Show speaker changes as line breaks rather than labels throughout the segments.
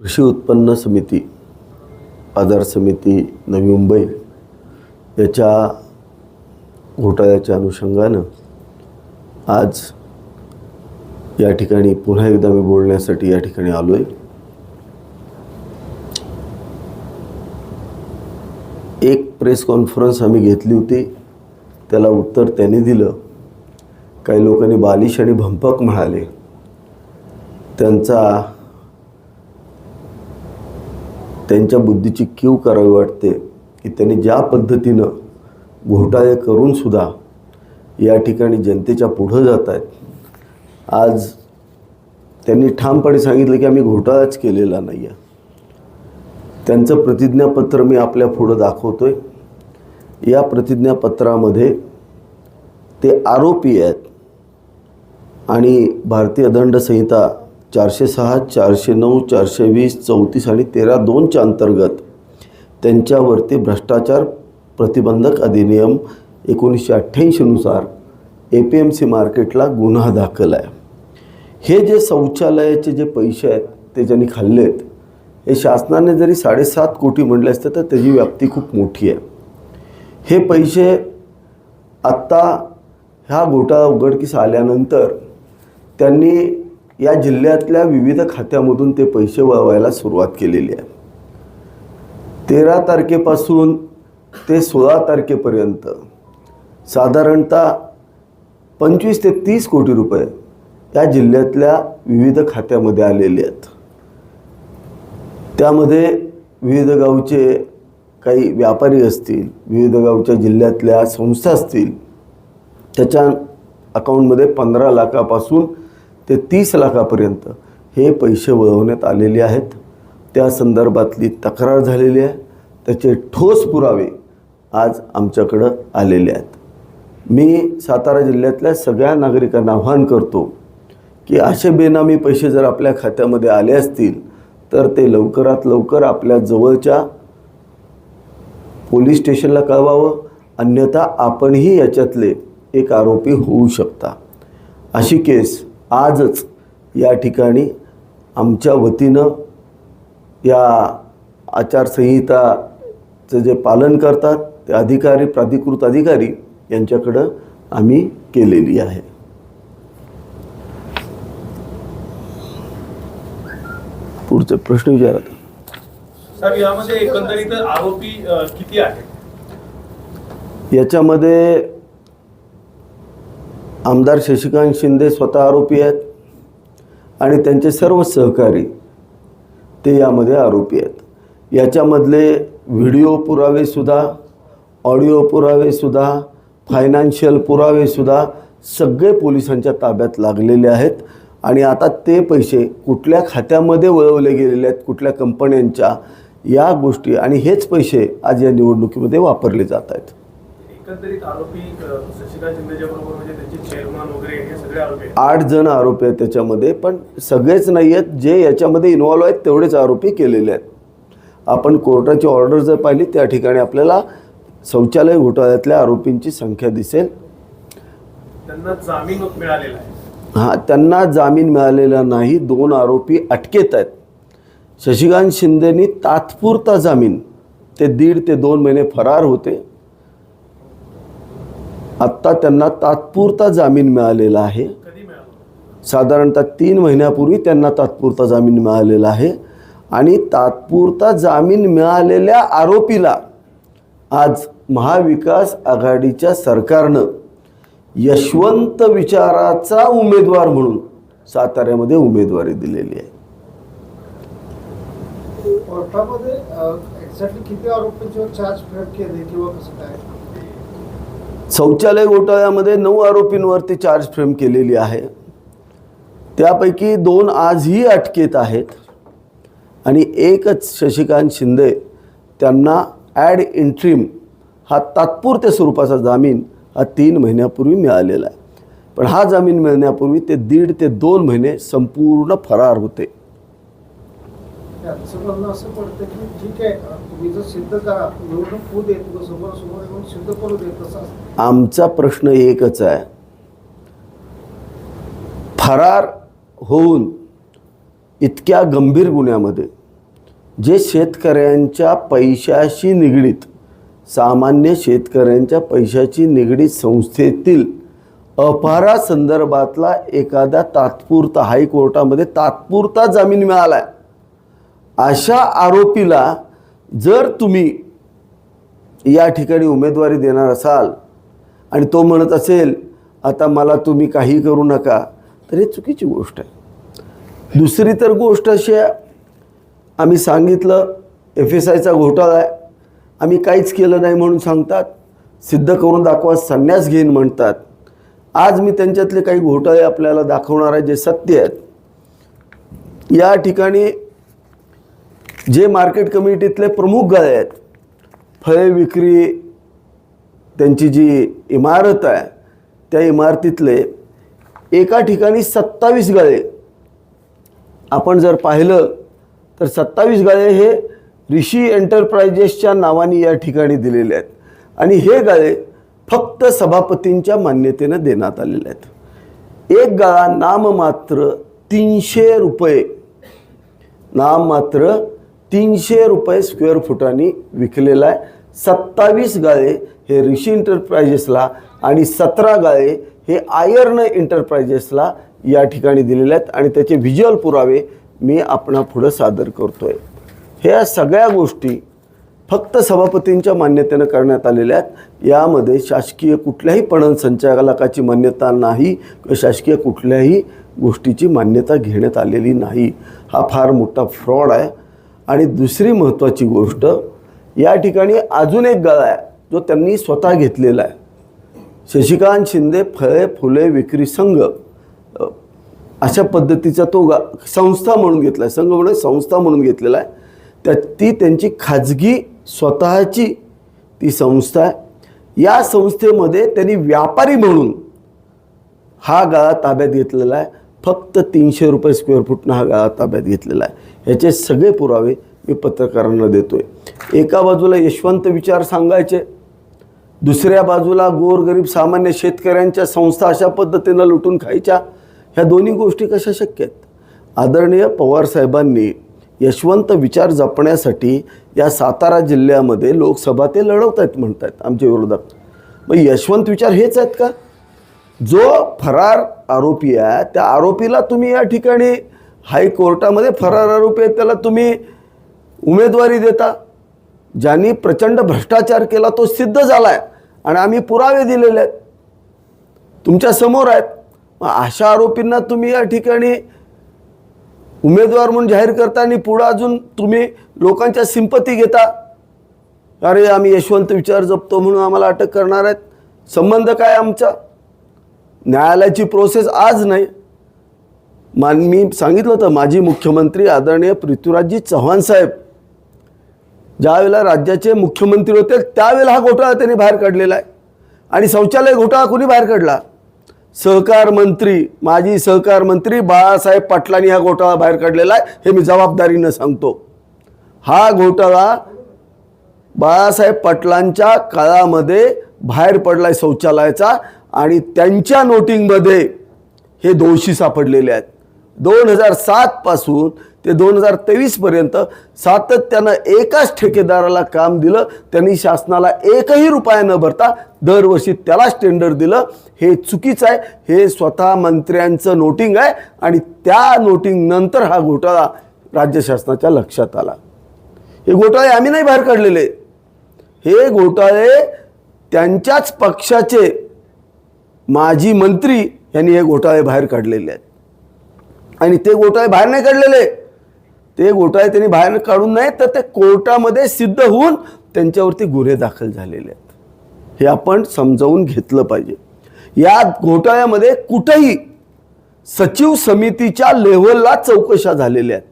कृषी उत्पन्न समिती बाजार समिती नवी मुंबई याच्या घोटाळ्याच्या अनुषंगानं आज या ठिकाणी पुन्हा एकदा मी बोलण्यासाठी या ठिकाणी आलो आहे एक प्रेस कॉन्फरन्स आम्ही घेतली होती. त्याला उत्तर त्यांनी दिलं. काही लोकांनी बालिश आणि भंपक म्हणाले. त्यांचा त्यांच्या बुद्धीची कीव करावी वाटते की त्यांनी ज्या पद्धतीनं घोटाळे करूनसुद्धा या ठिकाणी जनतेच्या पुढं जात आहेत. आज त्यांनी ठामपणे सांगितलं की आम्ही घोटाळाच केलेला नाही आहे त्यांचं प्रतिज्ञापत्र मी आपल्या पुढं दाखवतो आहे या प्रतिज्ञापत्रामध्ये ते आरोपी आहेत आणि भारतीय दंड संहिता चारशे सहा चारशे नऊ चारशे वीस चौतीस आणि तेरा दोनच्या अंतर्गत त्यांच्यावरती भ्रष्टाचार प्रतिबंधक अधिनियम एकोणीसशे अठ्ठ्याऐंशीनुसार ए पी एम सी मार्केटला गुन्हा दाखल आहे. हे जे शौचालयाचे जे पैसे आहेत ते ज्यांनी खाल्लेत हे शासनाने जरी साडेसात कोटी म्हटले असते तर त्याची व्याप्ती खूप मोठी आहे. हे पैसे आत्ता ह्या घोटाळा उघडकीस आल्यानंतर त्यांनी या जिल्ह्यातल्या विविध खात्यामधून ते पैसे वळवायला सुरुवात केलेली आहे. तेरा तारखेपासून ते सोळा तारखेपर्यंत साधारणतः पंचवीस ते तीस कोटी रुपये या जिल्ह्यातल्या विविध खात्यामध्ये आलेले आहेत. त्यामध्ये विविध गावचे काही व्यापारी असतील विविध गावच्या जिल्ह्यातल्या संस्था असतील त्याच्या अकाउंटमध्ये पंधरा लाखापासून ते तीस लाखापर्यंत हे पैसे वळवण्यात आलेले आहेत. त्या संदर्भातली तक्रार झालेली आहे. त्याचे ठोस पुरावे आज आमच्याकडं आलेले आहेत. मी सातारा जिल्ह्यातल्या सगळ्या नागरिकांना आव्हान करतो की असे बेनामी पैसे जर आपल्या खात्यामध्ये आले असतील तर ते लवकरात लवकर आपल्या जवळच्या पोलीस स्टेशनला कळवावं. अन्यथा आपणही याच्यातले एक आरोपी होऊ शकता. अशी केस आजच या ठिकाणी आमच्या वतीनं या आचारसंहिताचं जे पालन करतात ते अधिकारी प्राधिकृत अधिकारी यांच्याकडं आम्ही केलेली आहे. पुढचे प्रश्न विचारत.
यामध्ये एकंदरीत आरोपी किती आहेत?
याच्यामध्ये आमदार शशिकांत शिंदे स्वतः आरोपी आहेत आणि त्यांचे सर्व सहकारी ते यामध्ये आरोपी आहेत. याच्यामधले व्हिडिओ पुरावेसुद्धा ऑडिओ पुरावेसुद्धा फायनान्शियल पुरावेसुद्धा सगळे पोलिसांच्या ताब्यात लागलेले आहेत आणि आता ते पैसे कुठल्या खात्यामध्ये वळवले गेलेले आहेत कुठल्या कंपन्यांच्या या गोष्टी आणि हेच पैसे आज या निवडणुकीमध्ये वापरले जात आहेत.
एकंदरीत आरोपी अ, शशिकांत शिंदेच्या बरोबर म्हणजे त्यांचे चेअरमन वगैरे हे सगळे आरोपी आहेत.
आठ जण आरोपी आहेत त्याच्यामध्ये पण सगळेच नाही आहेत जे याच्यामध्ये इन्व्हॉल्व आहेत तेवढेच आरोपी केलेले आहेत. आपण कोर्टाची ऑर्डर जर पाहिली त्या ठिकाणी आपल्याला शौचालय घोटाळ्यातल्या आरोपींची संख्या दिसेल.
त्यांना जामीन मिळालेला आहे.
हां त्यांना जामीन मिळालेला नाही दोन आरोपी अटकेत आहेत. शशिकांत शिंदेनी तात्पुरता जामीन ते दीड ते दोन महिने फरार होते. आत्ता त्यांना तात्पुरता जामीन मिळालेला आहे. साधारणतः तीन महिन्यापूर्वी त्यांना तात्पुरता जामीन मिळालेला आहे. आणि तात्पुरता जामीन मिळालेल्या आरोपीला आज महाविकास आघाडीच्या सरकारनं यशवंत विचाराचा उमेदवार म्हणून साताऱ्यामध्ये उमेदवारी दिलेली आहे.
कोर्टामध्ये एक्झॅक्टली किती आरोपींच्यावर चार्ज फ्रेम केले किंवा कसं काय?
शौचालय घोटाळ्यामध्ये नऊ आरोपींवरती चार्ज फ्रेम केलेली आहे. त्यापैकी दोन आजही अटकेत आहेत आणि एकच शशिकांत शिंदे त्यांना ॲड इंट्रीम हा तात्पुरत्या स्वरूपाचा जामीन हा तीन महिन्यापूर्वी मिळालेला आहे. पण हा जामीन मिळण्यापूर्वी ते दीड ते दोन महिने संपूर्ण फरार होते.
त्यांचं असं पडतं की ठीक आहे तुम्ही जर सिद्ध करा निवडणूक होऊ देत समोरासमोर येऊन सिद्ध करू देत असं
आमचा प्रश्न एकच आहे. फरार होऊन इतक्या गंभीर गुन्ह्यामध्ये जे शेतकऱ्यांच्या पैशाशी निगडीत सामान्य शेतकऱ्यांच्या पैशाची निगडीत संस्थेतील अपारा संदर्भातला एखादा तात्पुरता हायकोर्टामध्ये तात्पुरता जामीन मिळाला आहे अशा आरोपीला जर तुम्ही या ठिकाणी उमेदवारी देणार असाल आणि तो म्हणत असेल आता मला तुम्ही काही करू नका तर हे चुकीची गोष्ट आहे. दुसरी तर गोष्ट अशी आहे आम्ही सांगितलं एफ एस आयचा घोटाळा आहे. आम्ही काहीच केलं नाही म्हणून सांगतात सिद्ध करून दाखवा संन्यास घेईन म्हणतात. आज मी त्यांच्यातले काही घोटाळे आपल्याला दाखवणार आहे जे सत्य आहेत. या ठिकाणी जे मार्केट कमिटीतले प्रमुख गाळे आहेत फळे विक्री त्यांची जी इमारत आहे त्या इमारतीतले एका ठिकाणी सत्तावीस गाळे. आपण जर पाहिलं तर सत्तावीस गाळे हे ऋषी एंटरप्राइजेसच्या नावाने या ठिकाणी दिलेले आहेत. आणि हे गाळे फक्त सभापतींच्या मान्यतेनं देण्यात आलेले आहेत. एक गाळा नाममात्र तीनशे रुपये. नाममात्र तीनशे रुपये स्क्वेअर फुटानी विकलेला आहे. सत्तावीस गाळे हे ऋषी इंटरप्रायजेसला आणि सतरा गाळे हे आयर्न एंटरप्राइजेसला या ठिकाणी दिलेले आहेत. आणि त्याचे व्हिज्युअल पुरावे मी आपणा पुढं सादर आहे ह्या सगळ्या गोष्टी फक्त सभापतींच्या मान्यतेनं करण्यात आलेल्या आहेत. यामध्ये शासकीय कुठल्याही पणन संचालकाची मान्यता नाही किंवा शासकीय कुठल्याही गोष्टीची मान्यता घेण्यात आलेली नाही. हा फार मोठा फ्रॉड आहे. आणि दुसरी महत्त्वाची गोष्ट या ठिकाणी अजून एक गळा आहे जो त्यांनी स्वतः घेतलेला आहे. शशिकांत शिंदे फळे फुले विक्री संघ अशा पद्धतीचा तो गा संस्था म्हणून घेतला आहे. संघ म्हणून संस्था म्हणून घेतलेला आहे. त्या ती त्यांची खाजगी स्वतःची ती संस्था आहे. या संस्थेमध्ये त्यांनी व्यापारी म्हणून हा गाळा ताब्यात घेतलेला आहे. फक्त तीनशे रुपये स्क्वेअर फूटनं हा गाळा ताब्यात घेतलेला आहे. ह्याचे सगळे पुरावे मी पत्रकारांना देतो आहे एका बाजूला यशवंत विचार सांगायचे दुसऱ्या बाजूला गोरगरीब सामान्य शेतकऱ्यांच्या संस्था अशा पद्धतीनं लुटून खायच्या ह्या दोन्ही गोष्टी कशा शक्य आहेत? आदरणीय पवारसाहेबांनी यशवंत विचार जपण्यासाठी या सातारा जिल्ह्यामध्ये लोकसभा ते लढवत आहेत म्हणत आहेत आमच्या विरोधात. मग यशवंत विचार हेच आहेत का? जो फरार आरोपी आहे त्या आरोपीला तुम्ही या ठिकाणी हायकोर्टामध्ये फरार आरोपी आहेत त्याला तुम्ही उमेदवारी देता. ज्यांनी प्रचंड भ्रष्टाचार केला तो सिद्ध झाला आहे आणि आम्ही पुरावे दिलेले आहेत. तुमच्यासमोर आहेत. मग अशा आरोपींना तुम्ही या ठिकाणी उमेदवार म्हणून जाहीर करता आणि पुढं अजून तुम्ही लोकांच्या सिंपती घेता. अरे आम्ही यशवंत विचार जपतो म्हणून आम्हाला अटक करणार आहेत. संबंध काय आमचा? न्यायालयाची प्रोसेस आज नाही. मान मी सांगितलं होतं माजी मुख्यमंत्री आदरणीय पृथ्वीराजजी चव्हाण साहेब ज्यावेळेला राज्याचे मुख्यमंत्री होते त्यावेळेला हा घोटाळा त्यांनी बाहेर काढलेला आहे. आणि शौचालय घोटाळा कोणी बाहेर काढला? सहकार मंत्री माजी सहकार मंत्री बाळासाहेब पाटलांनी हा घोटाळा बाहेर काढलेला आहे हे मी जबाबदारीनं सांगतो. हा घोटाळा बाळासाहेब पाटलांच्या काळामध्ये बाहेर पडलाय शौचालयाचा. आणि त्यांच्या नोटिंगमध्ये हे दोषी सापडलेले आहेत. दोन हजार सातपासून ते दोन हजार तेवीसपर्यंत सातत्यानं एकाच ठेकेदाराला काम दिलं त्यांनी शासनाला एकही रुपया न भरता दरवर्षी त्यालाच टेंडर दिलं. हे चुकीचं आहे हे स्वतः मंत्र्यांचं नोटिंग आहे आणि त्या नोटिंग नंतर हा घोटाळा राज्य शासनाच्या लक्षात आला. हे घोटाळे आम्ही नाही बाहेर काढलेले. हे घोटाळे त्यांच्याच पक्षाचे माजी मंत्री यांनी हे घोटाळे बाहेर काढलेले आहेत. आणि ते घोटाळे बाहेर नाही काढलेले. ते घोटाळे त्यांनी बाहेर काढून नाही तर ते कोर्टामध्ये सिद्ध होऊन त्यांच्यावरती गुन्हे दाखल झालेले आहेत. हे आपण समजावून घेतलं पाहिजे. या घोटाळ्यामध्ये कुठंही सचिव समितीच्या लेव्हलला चौकशा झालेल्या आहेत.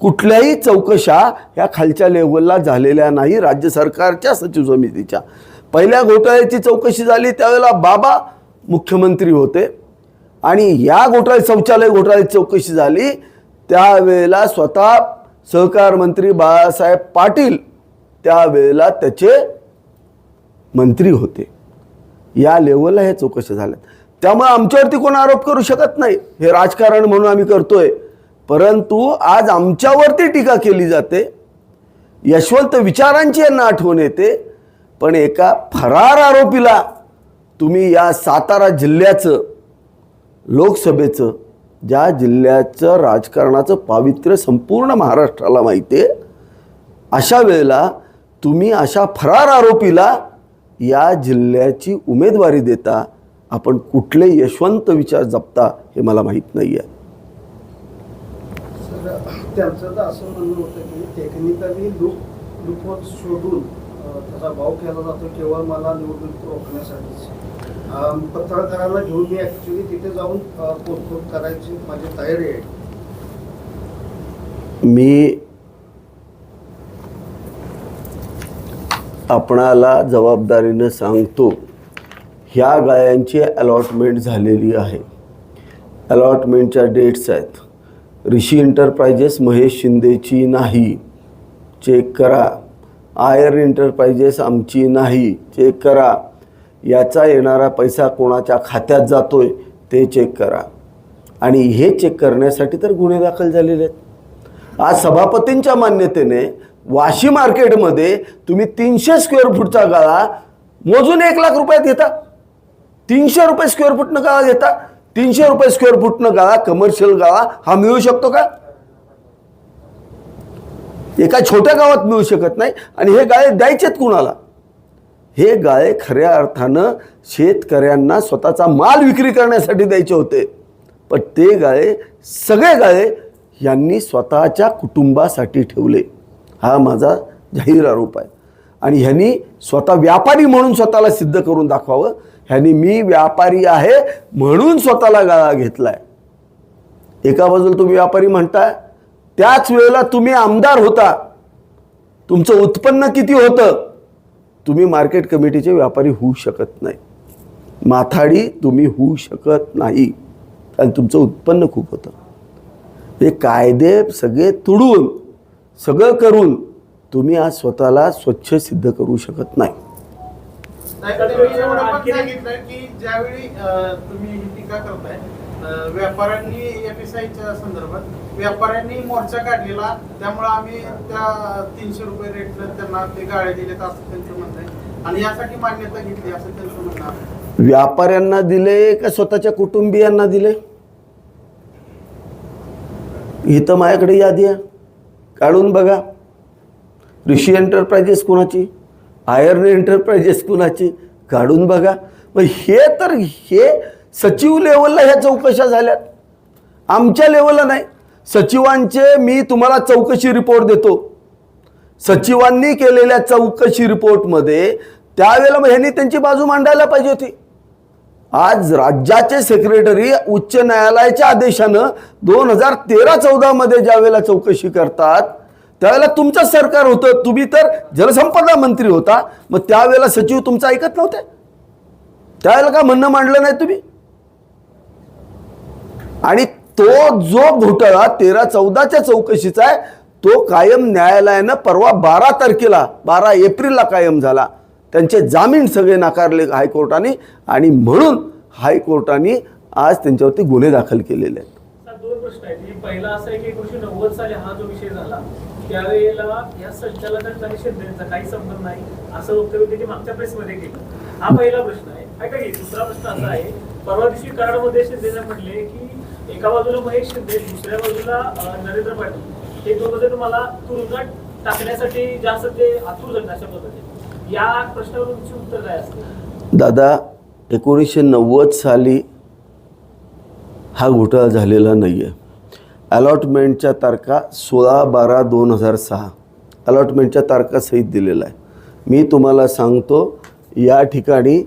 कुठल्याही चौकशा ह्या खालच्या लेव्हलला झालेल्या नाही राज्य सरकारच्या सचिव समितीच्या. पहिल्या घोटाळ्याची चौकशी झाली त्यावेळेला बाबा मुख्यमंत्री होते. आणि या घोटाळे शौचालय घोटाळ्याची चौकशी झाली. त्यावेळेला स्वतः सहकार मंत्री बाळासाहेब पाटील त्यावेळेला त्याचे मंत्री होते. या लेवलला हे चौकशी झाल्या त्यामुळे आमच्यावरती कोण आरोप करू शकत नाही. हे राजकारण म्हणून आम्ही करतोय. परंतु आज आमच्यावरती टीका केली जाते. यशवंत विचारांची यांना आठवण येते. पण एका फरार आरोपीला तुम्ही या सातारा जिल्ह्याचं लोकसभेचं ज्या जिल्ह्याचं राजकारणाचं पावित्र्य संपूर्ण महाराष्ट्राला माहिती आहे अशा वेळेला तुम्ही अशा फरार आरोपीला या जिल्ह्याची उमेदवारी देता आपण कुठले यशवंत विचार जपता हे मला माहीत नाही आहे
त्यांचं तर असं म्हणणं होतं की टेक्निकली लूप लूपवर शोधून त्याचा भाव केला जातो केवळ मला निवडणूक रोखण्यासाठीच. पत्रकारांना घेऊन मी ऍक्च्युली तिथे जाऊन पोटपोट करायची माझी तयारी आहे.
मी आपणाला जबाबदारीनं सांगतो ह्या गायांची अलॉटमेंट झालेली आहे. अलॉटमेंटच्या डेट्स आहेत. ऋषी एंटरप्राइजेस महेश शिंदेची नाही चेक करा. आयर एंटरप्राइजेस आमची नाही चेक करा. याचा येणारा पैसा कोणाच्या खात्यात जातो आहे ते चेक करा. आणि हे चेक करण्यासाठी तर गुन्हे दाखल झालेले आहेत. आज सभापतींच्या मान्यतेने वाशी मार्केटमध्ये तुम्ही तीनशे स्क्वेअर फूटचा गाळा मोजून एक लाख रुपयात घेता. तीनशे रुपये स्क्वेअर फूटनं गाळा घेता. तीनशे रुपये स्क्वेअर फूटनं गाळा कमर्शियल गाळा हा मिळू शकतो का? एका छोट्या गावात मिळू शकत नाही. आणि हे गाळे द्यायचेत कुणाला? हे गाळे खऱ्या अर्थानं शेतकऱ्यांना स्वतःचा माल विक्री करण्यासाठी द्यायचे होते. पण ते गाळे सगळे गाळे यांनी स्वतःच्या कुटुंबासाठी ठेवले. हा माझा जाहीर आरोप आहे. आणि ह्यांनी स्वतः व्यापारी म्हणून स्वतःला सिद्ध करून दाखवावं. ह्यांनी मी व्यापारी आहे म्हणून स्वतःला गाळा घेतलाय. एका बाजूला तुम्ही व्यापारी म्हणताय त्याच वेळेला तुम्ही आमदार होता. तुमचं उत्पन्न किती होतं? तुम्ही मार्केट कमिटीचे व्यापारी होऊ शकत नाही. माथाडी तुम्ही होऊ शकत नाही. कारण तुमचं उत्पन्न खूप होतं. हे कायदे सगळे तुडून सगळं करून तुम्ही आज स्वतःला स्वच्छ सिद्ध करू शकत नाही.
तुम्ही की ज्यावेळी तुम्ही टीका करताय अं, व्यापाऱ्यांनी एफएसआयच्या संदर्भात व्यापाऱ्यांनी मोर्चा काढलेला त्यामुळे आम्ही त्या तीनशे रुपये रेटनं त्यांना ते गाळे दिलेत असं त्यांचं म्हणणं आहे. आणि यासाठी मान्यता घेतली असं त्यांचं म्हणणं आहे.
व्यापाऱ्यांना दिले का स्वतःच्या कुटुंबियांना दिले? इथं माझ्याकडे यादी आहे. काढून बघा. ऋषी एंटरप्राइजेस कुणाची? आयर्न एंटरप्राइजेस कुणाची? काढून बघा. मग हे तर हे सचिव लेवलला ह्या चौकशा झाल्यात. आमच्या लेवलला नाही. सचिवांचे मी तुम्हाला चौकशी रिपोर्ट देतो. सचिवांनी केलेल्या चौकशी रिपोर्टमध्ये त्यावेळेला मग ह्यांनी त्यांची बाजू मांडायला पाहिजे होती. आज राज्याचे सेक्रेटरी उच्च न्यायालयाच्या आदेशानं दोन हजार तेरा चौदामध्ये ज्यावेळेला चौकशी करतात त्यावेळेला तुमचं सरकार होतं. तुम्ही तर जलसंपदा मंत्री होता. मग त्यावेळेला सचिव तुमचं ऐकत नव्हते. त्यावेळेला का म्हणणं मांडलं नाही तुम्ही? आणि तो जो घोटाळा तेरा चौदाच्या चौकशीचा आहे तो कायम न्यायालयानं परवा बारा तारखेला बारा एप्रिलला कायम झाला. त्यांचे जामीन सगळे नाकारले हायकोर्टाने आणि म्हणून हायकोर्टाने आज त्यांच्यावरती गुन्हे दाखल केलेले आहेत.
दोन प्रश्न आहेत. म्हणजे पहिला असा आहे की एकोणीशे नव्वद साली हा जो विषय झाला त्यावेळेला या संचालकांचा आणि शिंदेचा काही संबंध नाही असं वक्तव्य त्यांनी मागच्या प्रेसमध्ये केलं. हा पहिला प्रश्न आहे. काय की दुसरा प्रश्न असा आहे परवा दिवशी कराडमध्ये शिंदेने म्हटले की एका बाजूला महेश शिंदे दुसऱ्या बाजूला नरेंद्र पाटील. हे दोघं जण मला तुरुंगात टाकण्यासाठी जास्त ते आतुर झाले अशा पद्धतीने या प्रश्नावर तुमची उत्तर काय असते?
दादा एकोणीसशे नव्वद साली हा घोटाळा झालेला नाही आहे अलॉटमेंटच्या तारखा सोळा बारा दोन हजार सहा. अलॉटमेंटच्या तारखा सहित दिलेला आहे. मी तुम्हाला सांगतो या ठिकाणी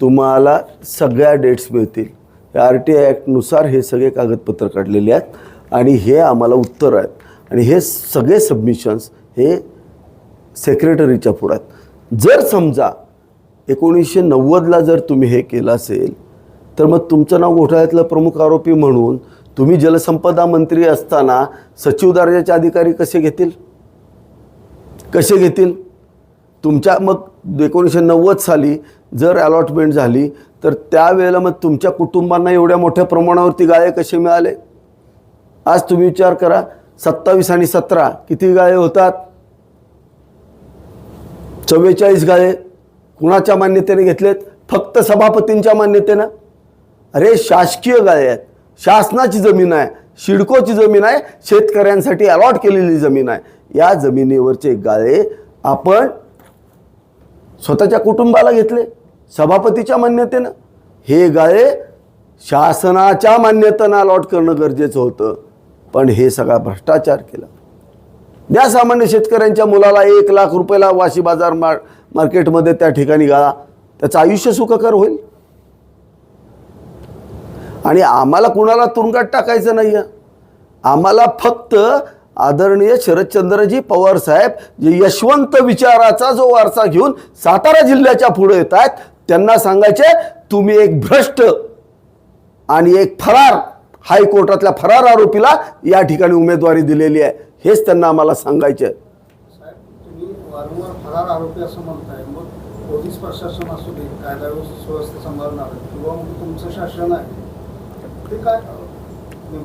तुम्हाला सगळ्या डेट्स मिळतील. आर टी आय ॲक्टनुसार हे सगळे कागदपत्र काढलेले आहेत आणि हे आम्हाला उत्तर आहेत. आणि हे सगळे सबमिशन्स हे सेक्रेटरीच्या पुढं आहेत. जर समजा एकोणीसशे नव्वदला जर तुम्ही हे केलं असेल तर मग तुमचं नाव घोटाळ्यातलं प्रमुख आरोपी म्हणून तुम्ही जलसंपदा मंत्री असताना सचिव दर्जाचे अधिकारी कसे घेतील? कसे घेतील? तुमच्या मग एकोणीसशे नव्वद साली जर अलॉटमेंट झाली तर त्यावेळेला मग तुमच्या कुटुंबांना एवढ्या मोठ्या प्रमाणावरती गाळे कसे मिळाले? आज तुम्ही विचार करा सत्तावीस आणि सतरा किती गाळे होतात? चव्वेचाळीस गाळे कुणाच्या मान्यतेने घेतलेत? फक्त सभापतींच्या मान्यतेनं? अरे शासकीय गाळे आहेत. शासनाची जमीन आहे शिडकोची जमीन आहे शेतकऱ्यांसाठी अलॉट केलेली जमीन आहे. या जमिनीवरचे गाळे आपण स्वतःच्या कुटुंबाला घेतले. सभापतीच्या मान्यतेनं. हे गाळे शासनाच्या मान्यतेनं अलॉट करणं गरजेचं होतं. पण हे सगळा भ्रष्टाचार केला. द्या सामान्य शेतकऱ्यांच्या मुलाला एक लाख रुपयाला वाशी बाजार मार मार्केटमध्ये त्या ठिकाणी गाळा. त्याचं आयुष्य सुखकर होईल. आणि आम्हाला कुणाला तुरुंगात टाकायचं नाही आहे आम्हाला फक्त आदरणीय शरदचंद्रजी पवार साहेब जे यशवंत विचाराचा जो वारसा घेऊन सातारा जिल्ह्याच्या पुढे येत आहेत त्यांना सांगायचे तुम्ही एक भ्रष्ट आणि एक फरार हायकोर्टातल्या फरार आरोपीला या ठिकाणी उमेदवारी दिलेली आहे. हेच त्यांना आम्हाला सांगायचे?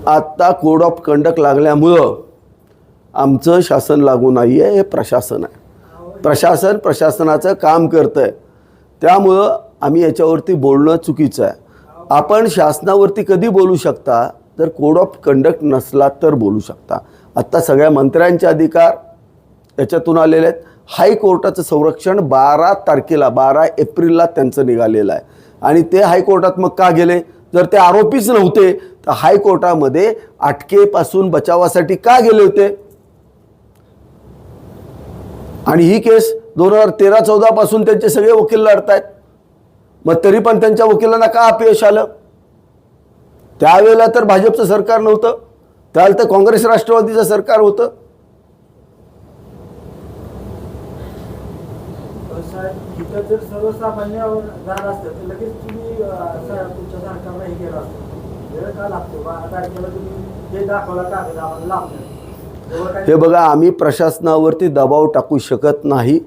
आत्ता कोड ऑफ कंडक्ट लागल्यामुळं आमचं शासन लागू नाही आहे हे प्रशासन आहे. प्रशासन प्रशासनाचं काम करतं आहे त्यामुळं आम्ही याच्यावरती बोलणं चुकीचं आहे. आपण शासनावरती कधी बोलू शकता? जर कोड ऑफ कंडक्ट नसला तर बोलू शकता. आत्ता सगळ्या मंत्र्यांचे अधिकार याच्यातून आलेले आहेत. हायकोर्टाचं संरक्षण बारा तारखेला बारा एप्रिलला त्यांचं निघालेलं आहे. आणि ते हायकोर्टात मग का गेले? जर ते आरोपीच नव्हते तर हायकोर्टामध्ये अटकेपासून बचावासाठी का गेले होते? आणि ही केस दोन हजार तेरा चौदापासून त्यांचे सगळे वकील लढत आहेत मग तरी पण त्यांच्या वकिलांना का अपयश आलं? त्यावेळेला तर भाजपचं सरकार नव्हतं. त्यावेळेला तर काँग्रेस राष्ट्रवादीचं सरकार होतं.
सर्वसामान्य लागतो? हे
बघा आम्ही प्रशासनावरती दबाव टाकू शकत नाही.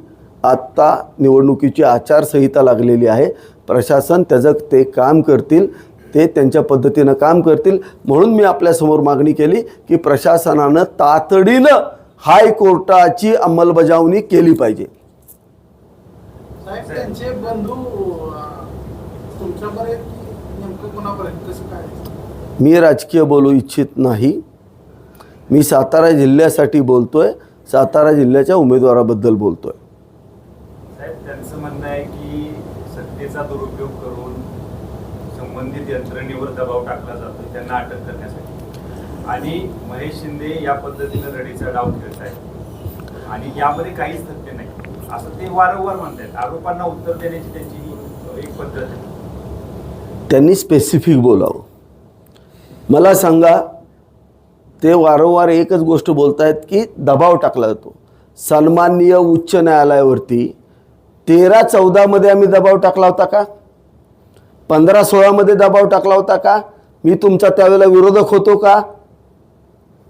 आत्ता निवडणुकीची आचारसंहिता लागलेली आहे. प्रशासन त्याचं ते काम करतील ते त्यांच्या पद्धतीनं काम करतील. म्हणून मी आपल्यासमोर मागणी केली की प्रशासनानं तातडीनं हायकोर्टाची अंमलबजावणी केली पाहिजे. मी राजकीय बोलू इच्छित नाही. मी सातारा जिल्ह्यासाठी बोलतोय सातारा जिल्ह्याच्या उमेदवाराबद्दल बोलतोय.
साहेब त्यांचं म्हणणं आहे की सत्तेचा दुरुपयोग करून संबंधित यंत्रणेवर दबाव टाकला जातो त्यांना अटक करण्यासाठी. आणि महेश शिंदे या पद्धतीनं रडीचा डाव खेळत आहेत आणि यामध्ये काहीच तथ्य नाही. असं ते वारंवार म्हणतात आरोपांना उत्तर देण्याची त्यांची एक पद्धत आहे.
त्यांनी स्पेसिफिक बोलावं. मला सांगा ते वारंवार एकच गोष्ट बोलत आहेत की दबाव टाकला जातो. सन्माननीय उच्च न्यायालयावरती तेरा चौदामध्ये आम्ही दबाव टाकला होता का? पंधरा सोळामध्ये दबाव टाकला होता का? मी तुमचा त्यावेळेला विरोधक होतो का?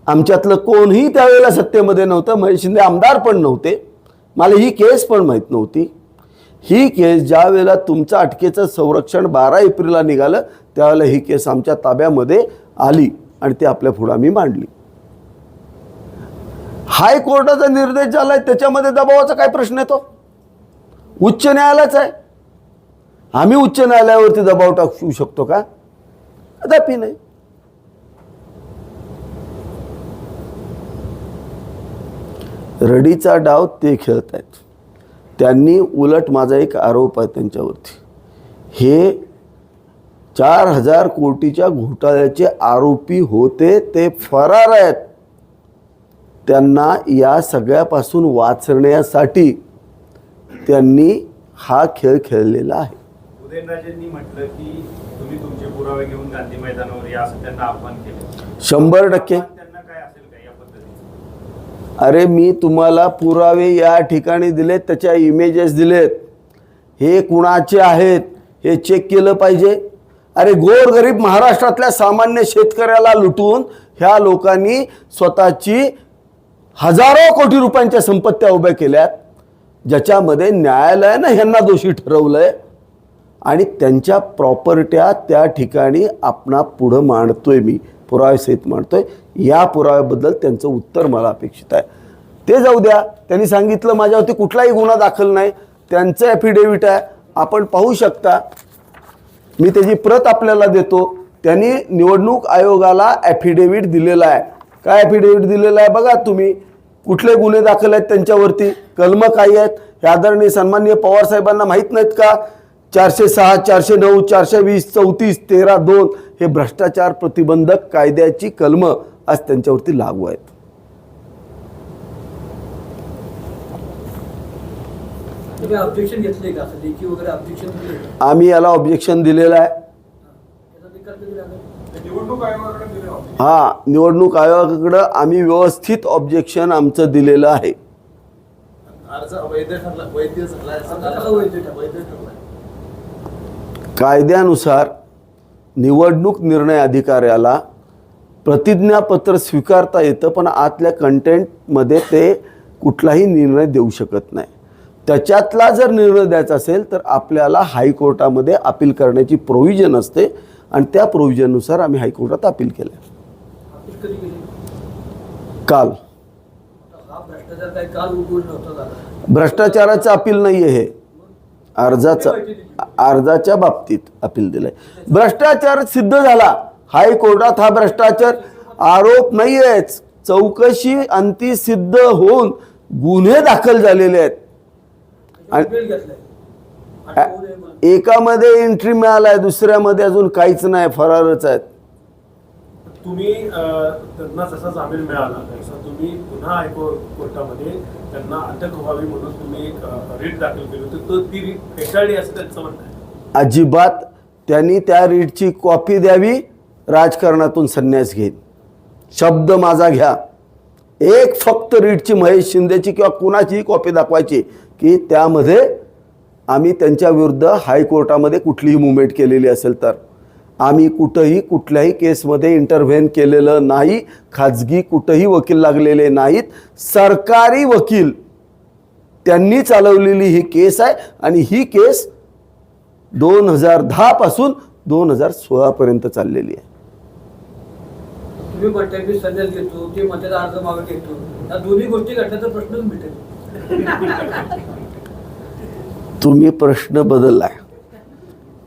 आमच्यातलं कोणीही त्यावेळेला सत्तेमध्ये नव्हतं. महेश शिंदे आमदार पण नव्हते. मला ही केस पण माहीत नव्हती. ही केस ज्या वेळेला तुमचं अटकेचं संरक्षण बारा एप्रिलला निघालं त्यावेळेला ही केस आमच्या ताब्यामध्ये आली. आणि ती आपल्या पुढं आम्ही मांडली. हायकोर्टाचा निर्देश झालाय त्याच्यामध्ये दबावाचा काय प्रश्न येतो? उच्च न्यायालयाचा आहे. आम्ही उच्च न्यायालयावरती दबाव टाकू शकतो का? कदापि नाही. रडीचा डाव ते खेळत आहेत त्यांनी उलट माझा एक आरोप आहे त्यांच्यावरती. हे चार हजार कोटीच्या घोटाळ्याचे आरोपी होते ते फरार आहेत. त्यांना या सगळ्यापासून वाचण्यासाठी त्यांनी हा खेळ खेळलेला आहे.
उदयनराजेंनी म्हटलं की तुम्ही तुमचे पुरावे घेऊन गांधी मैदानावर या असं त्यांना आव्हान केलं.
शंभर टक्के. अरे मी तुम्हाला पुरावे या ठिकाणी दिलेत त्याच्या इमेजेस दिलेत. हे कुणाचे आहेत हे चेक केलं पाहिजे. अरे गोरगरीब महाराष्ट्रातल्या सामान्य शेतकऱ्याला लुटून ह्या लोकांनी स्वतःची हजारो कोटी रुपयांच्या संपत्त्या उभ्या केल्यात ज्याच्यामध्ये न्यायालयानं ह्यांना दोषी ठरवलंय आणि त्यांच्या प्रॉपर्ट्या त्या ठिकाणी आपणा पुढं मांडतोय मी पुराव्यासहित मांडतोय. या पुराव्याबद्दल त्यांचं उत्तर मला अपेक्षित आहे. ते जाऊ द्या. त्यांनी सांगितलं माझ्यावरती कुठलाही गुन्हा दाखल नाही. त्यांचं ॲफिडेव्हिट आहे. आपण पाहू शकता. मी त्याची प्रत आपल्याला देतो. त्यांनी निवडणूक आयोगाला ॲफिडेव्हिट दिलेला आहे. काय ॲफिडेव्हिट दिलेला आहे बघा तुम्ही. कुठले गुन्हे दाखल आहेत त्यांच्यावरती? कलमं काय आहेत? हे आदरणीय सन्माननीय पवार साहेबांना माहीत नाहीत का? चारशे सहा चारशे नऊ चारशे वीस चौतीस तेरा दोन हे भ्रष्टाचार प्रतिबंधक कायद्याची कलमं आज त्यांच्यावरती लागू आहेत.
ऑब्जेक्शन घेतले का? असं लेखी वगैरे ऑब्जेक्शन दिले का?
आम्ही याला ऑब्जेक्शन दिलेलं आहे. हा. निवडणूक आयोगाकडं आम्ही व्यवस्थित ऑब्जेक्शन आमचं दिलेलं आहे. कायद्यानुसार निवडणूक निर्णय अधिकाऱ्याला प्रतिज्ञापत्र स्वीकारता येतं पण आतल्या कंटेंटमध्ये ते कुठलाही निर्णय देऊ शकत नाही. त्याच्यातला जर निर्णय द्यायचा असेल तर आपल्याला हायकोर्टामध्ये अपील करण्याची प्रोव्हिजन असते आणि त्या प्रोव्हिजननुसार आम्ही हायकोर्टात अपील केलं
काल.
भ्रष्टाचाराचं अपील नाही आहे हे. अर्जाचं अर्जाच्या बाबतीत अपील दिलंय. भ्रष्टाचार सिद्ध झाला. हायकोर्टात हा भ्रष्टाचार आरोप नाही आहेच चौकशी अंती सिद्ध होऊन गुन्हे दाखल झालेले आहेत. आणि-. एकामध्ये एंट्री मिळालाय दुसऱ्यामध्ये अजून काहीच नाही फरारच आहेत.
तुम्ही अं, त्यांना जसा जामीन मिळाला तसं तुम्ही पुन्हा हायकोर्टामध्ये त्यांना अटक व्हावी म्हणून तुम्ही एक रीट दाखल केली होती. तर ती रीट फेटाळली असं त्यांचं म्हणणं आहे.
अजिबात त्यांनी त्या रीटची कॉपी द्यावी राजकारणातून संन्यास घेईन. शब्द माझा घ्या. एक फक्त रीटची महेश शिंदेची किंवा कुणाचीही कॉपी दाखवायची की त्यामध्ये आम्ही त्यांच्या विरुद्ध हायकोर्टामध्ये कुठलीही मुवमेंट केलेली असेल तर. आम्ही कुठंही कुठल्याही केसमध्ये इंटरव्हेन केलेलं नाही खाजगी कुठंही वकील लागलेले नाहीत. सरकारी वकील त्यांनी चालवलेली ही केस आहे आणि ही केस दोन हजार दहापासून दोन हजार सोळापर्यंत चाललेली आहे.
तुम्ही म्हणताय मी घेतो ते मतदार अर्ज मागे घेतो या दोन्ही गोष्टी घडल्या प्रश्नच मिळेल
तुम्ही प्रश्न बदललाय.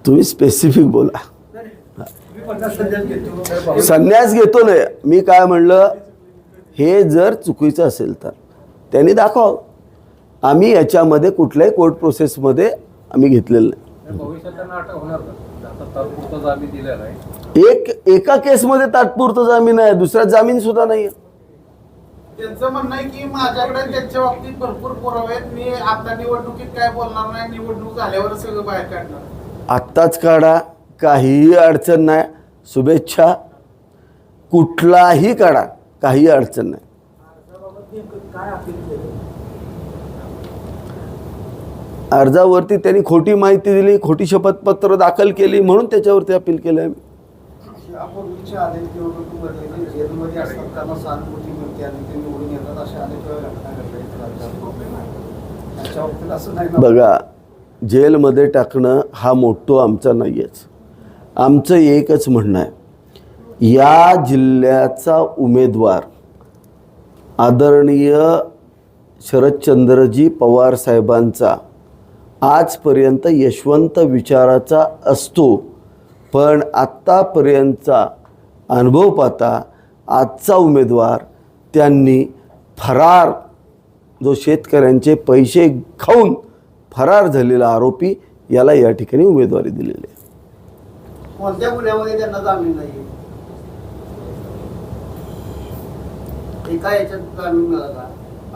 तुम्ही स्पेसिफिक बोला.
संन्यास घेतो
नाही मी काय म्हणलं? हे जर चुकीचं असेल तर. त्यांनी दाखव. आम्ही याच्यामध्ये कुठल्याही कोर्ट प्रोसेसमध्ये आम्ही घेतलेलं नाही. एक एका केसमध्ये तात्पुरतं जामीन आहे. दुसरा जामीन सुद्धा नाही आहे
त्यांचं म्हणणं आहे की माझ्याकडे त्यांच्या बाबतीत भरपूर पुरावे आहेत. मी आता निवडणुकीत काय बोलणार नाही निवडणूक झाल्यावर सगळं बाहेर काढणार.
आत्ताच काढा काहीही अडचण नाही. शुभेच्छा. कुठलाही काढा काही अडचण नाही. अर्जावरती त्यांनी खोटी माहिती दिली खोटी शपथपत्र दाखल केली म्हणून त्याच्यावरती अपील केलं आहे
यापूर्वीच्या अनेक निवडणुकीमध्ये जे जेलमध्ये असतात त्यांना सहानुभूती मिळते आणि ते निवडून येतात अशा अनेक वेळा घटना घडल्या आहेत. बाबतीत असं नाही
बघा जेलमध्ये टाकणं हा मोठो आमचा नाहीच आमचं एकच म्हणणं आहे. या जिल्ह्याचा उमेदवार आदरणीय शरदचंद्रजी पवार साहेबांचा आजपर्यंत यशवंत विचाराचा असतो. पण आत्तापर्यंतचा अनुभव पाहता आजचा उमेदवार त्यांनी फरार जो शेतकऱ्यांचे पैसे खाऊन फरार झालेला आरोपी याला या ठिकाणी उमेदवारी दिलेली आहे.
कोणत्या गुन्ह्यामध्ये त्यांना जामीन नाही एका याच्यात जामीन मिळाला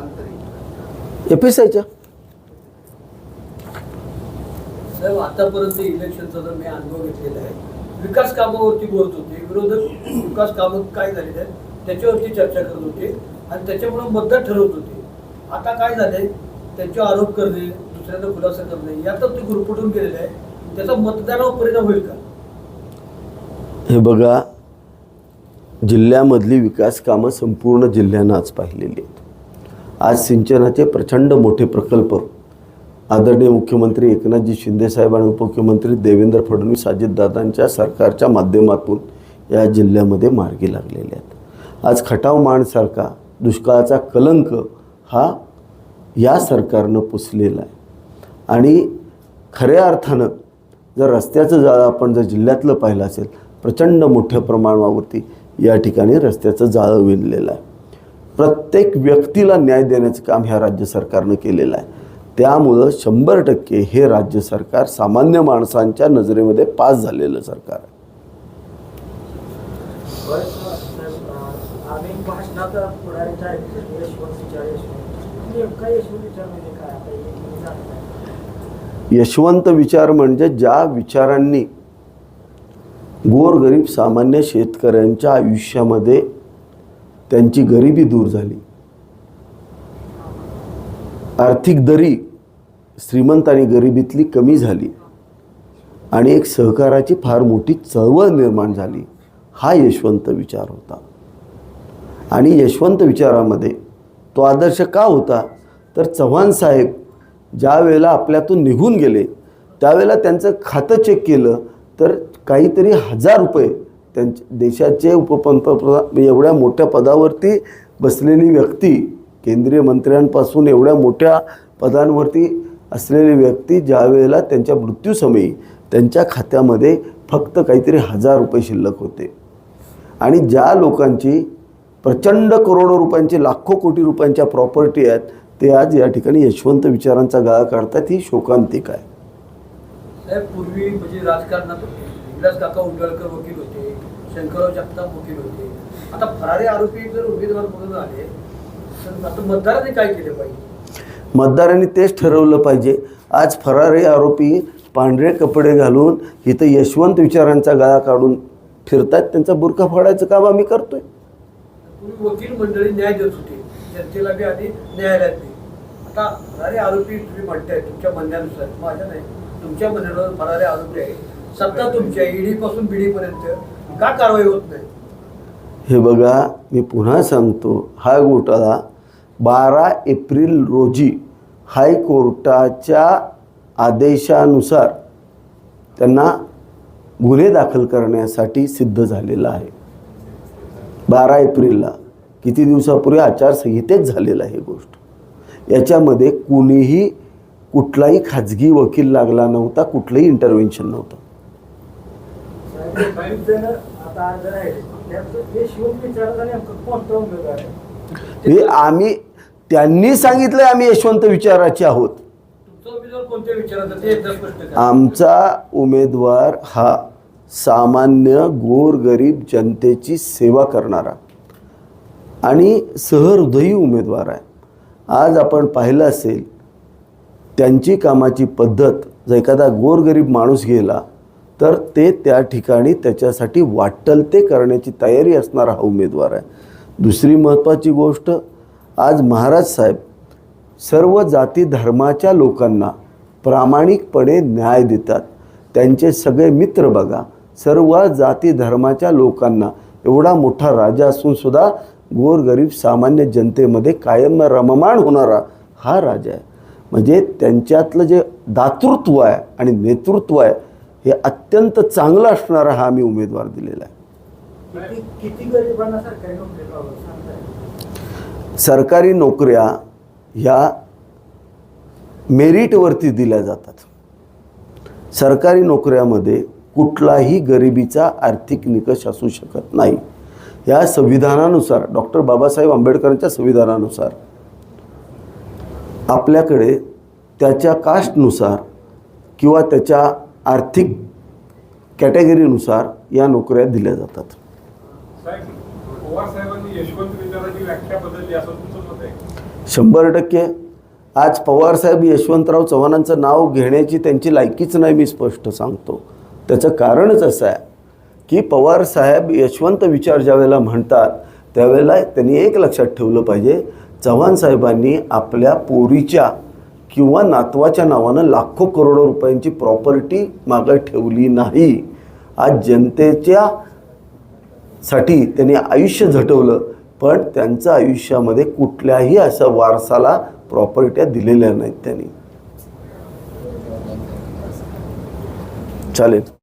अंतरी
एफ एस आयच्या?
साहेब आतापर्यंत इलेक्शनचा जर मी अनुभव घेतलेला आहे विकास कामावरती बोलत होते विरोधक विकास कामं काय झालेले आहेत त्याच्यावरती चर्चा करत होते आणि त्याच्यामुळे मतदार ठरवत होते. आता काय झालंय त्यांच्यावर आरोप करणे दुसऱ्यांना खुलासा करणे यातच ते गुरफटून गेलेले आहे त्याचा मतदारावर परिणाम होईल का?
हे बघा जिल्ह्यामधली विकास कामं संपूर्ण जिल्ह्यानं आज पाहिलेली आहेत. आज सिंचनाचे प्रचंड मोठे प्रकल्प आदरणीय मुख्यमंत्री एकनाथजी शिंदेसाहेब आणि उपमुख्यमंत्री देवेंद्र फडणवीस अजितदादांच्या सरकारच्या माध्यमातून या जिल्ह्यामध्ये मार्गी लागलेले आहेत. आज खटाव माणसारखा दुष्काळाचा कलंक हा या सरकारनं पुसलेला आहे. आणि खऱ्या अर्थानं जर रस्त्याचं जाळं आपण जर जिल्ह्यातलं पाहिलं असेल प्रचंड मोठ्या प्रमाणावरती या ठिकाणी रस्त्याचं जाळं विणलेलं आहे. प्रत्येक व्यक्तीला न्याय देण्याचं काम ह्या राज्य सरकारनं केलेलं आहे. त्यामुळं शंभर टक्के हे राज्य सरकार सामान्य माणसांच्या नजरेमध्ये पास झालेलं सरकार आहे.
म्हणजे सांगताय.
यशवंत विचार म्हणजे ज्या विचारांनी गोरगरीब सामान्य शेतकऱ्यांच्या आयुष्यामध्ये त्यांची गरिबी दूर झाली. आर्थिक दरी श्रीमंत आणि गरिबीतली कमी झाली आणि एक सहकाराची फार मोठी चळवळ निर्माण झाली हा यशवंत विचार होता. आणि यशवंत विचारामध्ये तो आदर्श का होता? तर चव्हाण साहेब ज्या वेळेला आपल्यातून निघून गेले त्यावेळेला त्यांचं खातं चेक केलं तर काहीतरी हजार रुपये त्यांचे देशाचे उपपंतप्रधान एवढ्या मोठ्या पदावरती बसलेली व्यक्ती केंद्रीय मंत्र्यांपासून एवढ्या मोठ्या पदांवरती असलेली व्यक्ती ज्यावेळेला त्यांच्या मृत्यूसमयी त्यांच्या खात्यामध्ये फक्त काहीतरी हजार रुपये शिल्लक होते. आणि ज्या लोकांची प्रचंड करोडो रुपयांची लाखो कोटी रुपयांच्या प्रॉपर्टी आहेत ते आज या ठिकाणी यशवंत विचारांचा गाळा काढतात ही शोकांतिक आहे.
पूर्वी म्हणजे राजकारणात विलास काका उंडळकर वकील होते शंकरराव जगताप वकील होते. आता फरारी आरोपी जर उमेदवार म्हणून आले तर आता मतदारांनी काय केले पाहिजे?
मतदारांनी तेच ठरवलं पाहिजे. आज फरारी आरोपी पांढरे कपडे घालून इथं यशवंत विचारांचा गाळा काढून फिरतात. त्यांचा बुरखा फाडायचं काम आम्ही करतोय.
वकील मंडळी न्याय देत होते. जनतेला बी आधी न्यायालयात आता फरारी आरोपी तुम्ही म्हणताय तुमच्या म्हणण्यानुसार. माझ्या नाही. तुमच्या म्हणण्यानुसार फरारी आरोपी आहे. सत्ता तुमच्या ईडी पासून बीडी पर्यंत का कारवाई होत नाही?
हे बघा मी पुन्हा सांगतो. हा घोटाळा बारा एप्रिल रोजी हायकोर्टाच्या आदेशानुसार त्यांना गुन्हे दाखल करण्यासाठी सिद्ध झालेला आहे. बारा एप्रिलला किती दिवसापूर्वी आचारसंहितेत झालेलं आहे गोष्ट. याच्यामध्ये कुणीही कुठलाही खाजगी वकील लागला नव्हता कुठलंही इंटरव्हेन्शन नव्हतं. हे आम्ही त्यांनी सांगितलं आम्ही यशवंत विचाराचे आहोत. आमचा उमेदवार हा सामान्य गोरगरीब जनतेची सेवा करणारा आणि सहृदयी उमेदवार आहे. आज आपण पाहिलं असेल त्यांची कामाची पद्धत जर एखादा गोरगरीब माणूस गेला तर ते त्या ठिकाणी त्याच्यासाठी वाटल ते करण्याची तयारी असणारा हा उमेदवार आहे. दुसरी महत्त्वाची गोष्ट आज महाराज साहेब सर्व जाती धर्माच्या लोकांना प्रामाणिकपणे न्याय देतात. त्यांचे सगळे मित्र बघा सर्व जाती धर्माच्या लोकांना एवढा मोठा राजा असून सुद्धा गोरगरीब सामान्य जनतेमध्ये कायम रममाण होणारा हा राजा आहे. म्हणजे त्यांच्यातलं जे दातृत्व आहे आणि नेतृत्व आहे हे अत्यंत चांगलं असणारा हा आम्ही उमेदवार दिलेला आहे.
किती सरकारी
नोकऱ्या ह्या मेरिटवरती दिल्या जातात. सरकारी नोकऱ्यामध्ये कुठलाही गरिबीचा आर्थिक निकष असू शकत नाही. या संविधानानुसार डॉक्टर बाबासाहेब आंबेडकरांच्या संविधानानुसार आपल्याकडे त्याच्या कास्टनुसार किंवा त्याच्या आर्थिक कॅटेगरीनुसार या नोकऱ्या दिल्या जातात.
पवार साहेबांनी यशवंत विचाराची व्याख्या बदलली असं तुमचं मत आहे?
शंभर टक्के. आज पवारसाहेब यशवंतराव चव्हाणांचं नाव घेण्याची त्यांची लायकीच नाही मी स्पष्ट सांगतो. त्याचं कारणच असं आहे की पवारसाहेब यशवंत विचार ज्यावेळेला म्हणतात त्यावेळेला त्यांनी एक लक्षात ठेवलं पाहिजे चव्हाण साहेबांनी आपल्या पोरीच्या किंवा नातवाच्या नावानं लाखो करोडो रुपयांची प्रॉपर्टी मागं ठेवली नाही. आज जनतेच्या साठी त्यांनी आयुष्य झटवलं पण त्यांचं आयुष्यामध्ये कुठल्याही अशा वारसाला प्रॉपर्ट्या दिलेल्या नाहीत त्यांनी. चालेल.